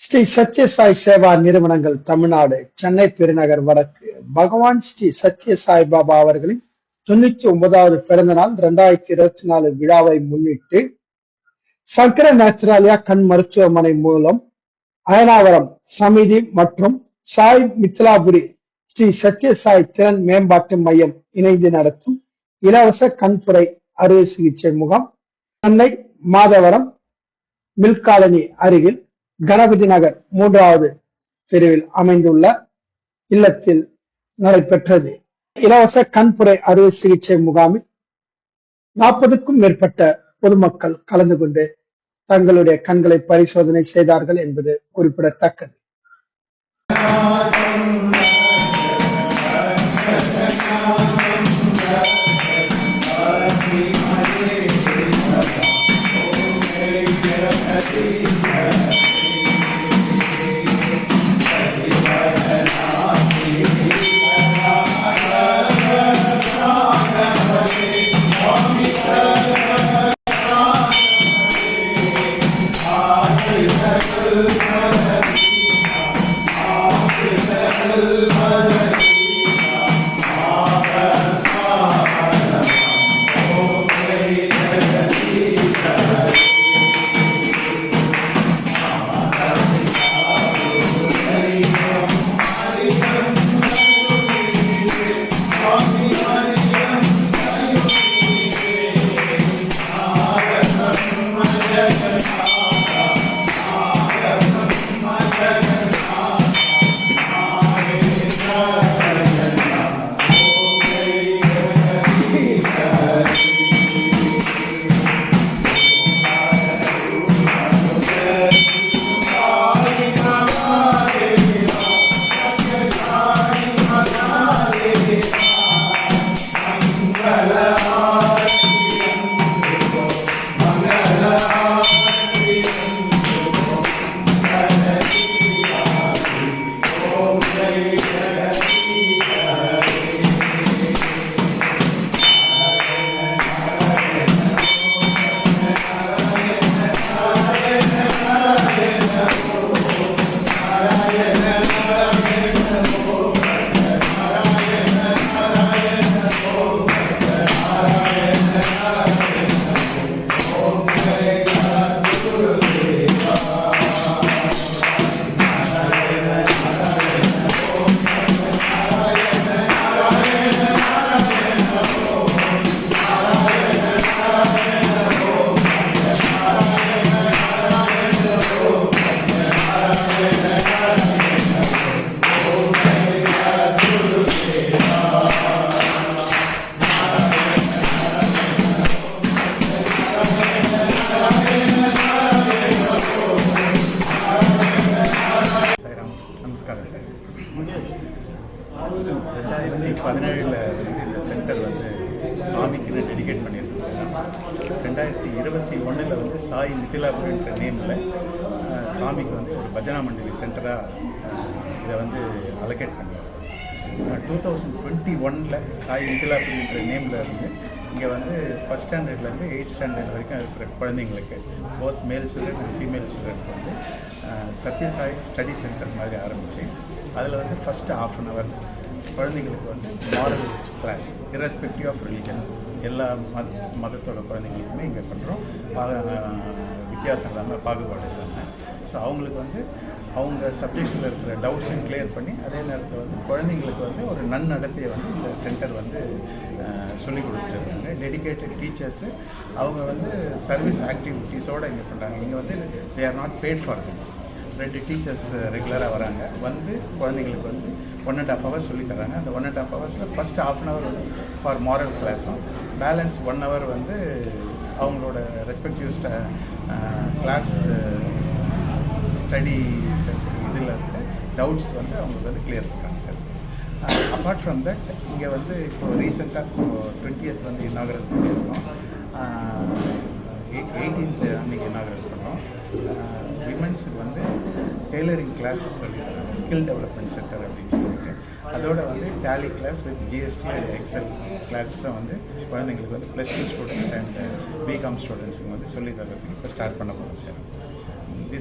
ஸ்ரீ சத்யசாய் சேவா நிறுவனங்கள் தமிழ்நாடு சென்னை பெருநகர் வடக்கு. பகவான் ஸ்ரீ சத்ய சாய் பாபா அவர்களின் தொண்ணூத்தி ஒன்பதாவது பிறந்த நாள் இரண்டாயிரத்தி இருபத்தி நாலு விழாவை முன்னிட்டு சங்கர நேச்சுராலியா கண் மருத்துவமனை மூலம் அயனாவரம் சமிதி மற்றும் சாய் மித்லாபுரி ஸ்ரீ சத்ய சாய் திறன் மேம்பாட்டு மையம் இணைந்து நடத்தும் இலவச கண்புரை அறுவை சிகிச்சை முகாம் சென்னை மாதவரம் மில்காலனி அருகில் கணபதி நகர் மூன்றாவது தெருவில் அமைந்துள்ள இல்லத்தில் நடைபெற்றது. இலவச கண்புரை அறுவை சிகிச்சை முகாமில் நாற்பதுக்கும் மேற்பட்ட பொதுமக்கள் கலந்து கொண்டு தங்களுடைய கண்களை பரிசோதனை செய்தார்கள் என்பது குறிப்பிடத்தக்கது. ரெண்டாயிரத்தி பதினேழில் வந்து இந்த சென்டர் வந்து சாமிக்குன்னு டெடிகேட் பண்ணியிருக்கோம் சார் ரெண்டாயிரத்தி இருபத்தி ஒன்றில் வந்து சாய் மிथिलाபுரின்ற நேமில் சாமிக்கு வந்து ஒரு பஜனா மண்டலி சென்டராக இதை வந்து அலோகேட் பண்ணுவாங்க டூ தௌசண்ட் டுவெண்ட்டி ஒனில் சாய் மிथिलाபுரின்ற நேமில் இருந்து இங்கே வந்து ஃபஸ்ட் ஸ்டாண்டர்ட்லேருந்து எயிட் ஸ்டாண்டர்ட் வரைக்கும் இருக்கிற குழந்தைங்களுக்கு போத் மேல் சில்ட்ரன் அண்ட் ஃபீமேல் சில்ட்ரனுக்கு வந்து சத்யசாய் ஸ்டடி சென்டர் மாதிரி ஆரம்பித்து அதில் வந்து ஃபஸ்ட்டு ஆஃப் அன் ஹவர் குழந்தைங்களுக்கு வந்து moral class irrespective of religion எல்லா மத மதத்தோட குழந்தைங்களுக்குமே இங்கே பண்ணுறோம் வித்தியாசம் இல்லாமல் பாகுபாடு இல்லாமல் ஸோ அவங்களுக்கு வந்து அவங்க சப்ஜெக்ட்ஸில் இருக்கிற டவுட்ஸையும் கிளியர் பண்ணி அதே நேரத்தில் வந்து குழந்தைங்களுக்கு வந்து ஒரு நன்னடத்தையை வந்து இந்த சென்டர் வந்து சொல்லிக் கொடுத்துட்டு இருக்காங்க டெடிகேட்டட் டீச்சர்ஸு அவங்க வந்து சர்வீஸ் ஆக்டிவிட்டீஸோடு இங்கே பண்ணுறாங்க இங்கே வந்து they are not bad for them ரெண்டு டீச்சர்ஸ் ரெகுலராக வராங்க. வந்து குழந்தைங்களுக்கு வந்து ஒன் அண்ட் ஹாஃப் ஹவர்ஸ் சொல்லி தராங்க அந்த ஒன் அண்ட் ஹாஃப் ஹவர்ஸில் ஃபஸ்ட் ஹாஃப் அன் ஹவர் வந்து ஃபார் மாரல் கிளாஸும் பேலன்ஸ் ஒன் ஹவர் வந்து அவங்களோட ரெஸ்பெக்டிவ் கிளாஸ் ஸ்டடி இதில் இருக்க டவுட்ஸ் வந்து அவங்களுக்கு வந்து கிளியர் பண்ணுறாங்க சார் அப்பார்ட் ஃப்ரம் தட் இங்கே வந்து இப்போ ரீசெண்டாக இப்போ டுவெண்ட்டியத் வந்து இனாகரல் பண்ணியிருக்கோம். எயிட்டீன்த் அன்னைக்கு இனாகரல் பண்ணோம். விமன்ஸுக்கு வந்து டெய்லரிங் கிளாஸ் சொல்லியிருக்காங்க. ஸ்கில் டெவலப்மெண்ட் சென்டர் அப்படின்னு சொல்லிட்டு. அதோட வந்து Tally class with GST and Excel கிளாஸஸும் வந்து குழந்தைங்களுக்கு வந்து plus two students and BCom ஸ்டூடெண்ட்ஸுக்கு வந்து சொல்லி தரதுக்கு இப்போ ஸ்டார்ட் பண்ண போகிறோம் sir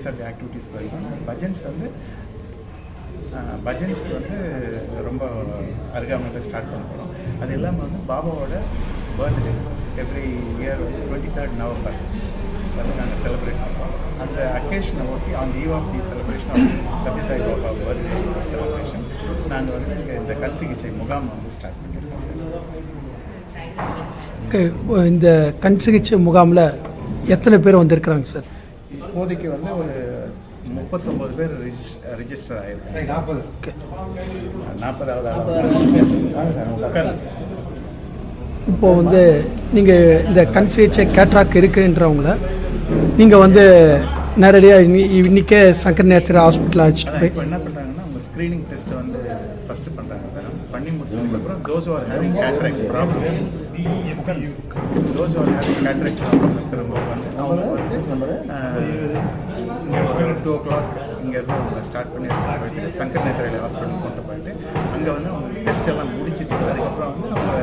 these of the activities வரைக்கும். பஜன்ஸ் வந்து பஜன்ஸ் வந்து ரொம்ப அருகாமையில் ஸ்டார்ட் பண்ண போகிறோம் அது இல்லாமல் வந்து பாபாவோட birthday every year twenty third November வந்து நாங்கள் செலிப்ரேட் பண்ணுறோம் அந்த அக்கேஷனை ஒட்டி on eve of the celebration of Sathya Sai Baba birthday celebration நாங்கள் வந்து இங்கே இந்த கல் சிகிச்சை முகாம் வந்து ஸ்டார்ட் பண்ணியிருக்கோம் சார் ஓகே, இந்த கண் சிகிச்சை முகாமில் எத்தனை பேர் வந்திருக்கிறாங்க சார் இப்போதைக்கு வந்து ஒரு முப்பத்தொம்பது பேர் ரிஜிஸ்டர் ஆகிருக்காங்க நாற்பது. நாற்பதாவது உட்காருங்க. சார். இப்போ வந்து நீங்கள் இந்த கண் சிகிச்சை கேட்ராக் இருக்குன்றவங்கள நீங்கள் வந்து நேரடியாக இன்னி இன்னிக்கே சங்கர் நேத்திர ஹாஸ்பிட்டல் அழைச்சிட்டு போய் இப்போ என்ன பண்ணுறாங்கன்னா அவங்க ஸ்க்ரீனிங் டெஸ்ட் வந்து பண்ணி முடிச்சதுக்கப்புறம் those are having cataract problem those are having cataract problem திரும்ப வந்து அவங்களுக்கு வந்து இங்கே டூ ஓ கிளாக் இங்கேருந்து அவங்க ஸ்டார்ட் பண்ணி போயிட்டு சங்கர் நேத்திரையில் ஹாஸ்பிட்டல் கொண்டு போயிட்டு அங்கே வந்து அவங்க டெஸ்ட் எல்லாம் முடிச்சுட்டு அதுக்கப்புறம் வந்து அவங்க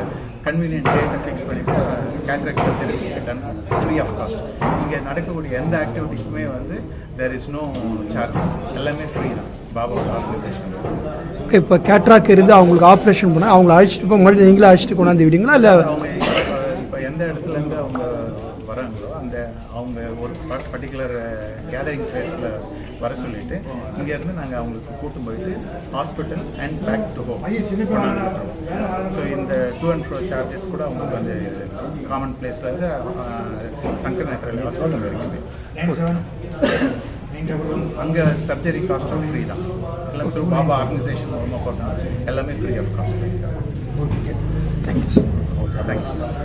கன்வீனியன்ட் டேட்டை ஃபிக்ஸ் பண்ணிவிட்டு cataract surgery done free of cost இங்கே நடக்கக்கூடிய எந்த ஆக்டிவிட்டிக்குமே வந்து தேர் இஸ் நோ சார்ஜஸ் எல்லாமே ஃப்ரீ தான். ஓகே இப்போ கேட்ராக் இருந்து அவங்களுக்கு ஆப்ரேஷன் பண்ணால் அவங்கள அழைச்சிட்டு போய் மறுபடியும் நீங்களே அழைச்சிட்டு கொண்டாந்து விடுங்களா இல்லை? அவங்க இப்போ எந்த இடத்துல இருந்து அவங்க வராங்களோ அந்த அவங்க ஒரு பர்டிகுலர் கேதரிங் ஃபேஸில் வர சொல்லிட்டு இங்கேருந்து நாங்கள் அவங்களுக்கு கூட்டும் போயிட்டு hospital and back to home so இந்த டூ அண்ட் ஃப்ரோ சார்ஜஸ் கூட அவங்களுக்கு வந்து காமன் பிளேஸ்லேருந்து சங்கர் நேத்திரல் ஹாஸ்பிட்டல் வரைக்கும் அங்கே சர்ஜரி காஸ்ட்டும் ஃப்ரீ தான். எல்லாம் த்ரூ பாபா ஆர்கனைசேஷன் மூலமாக போட்டோம் எல்லாமே free of cost sir okay thank you sir thank you sir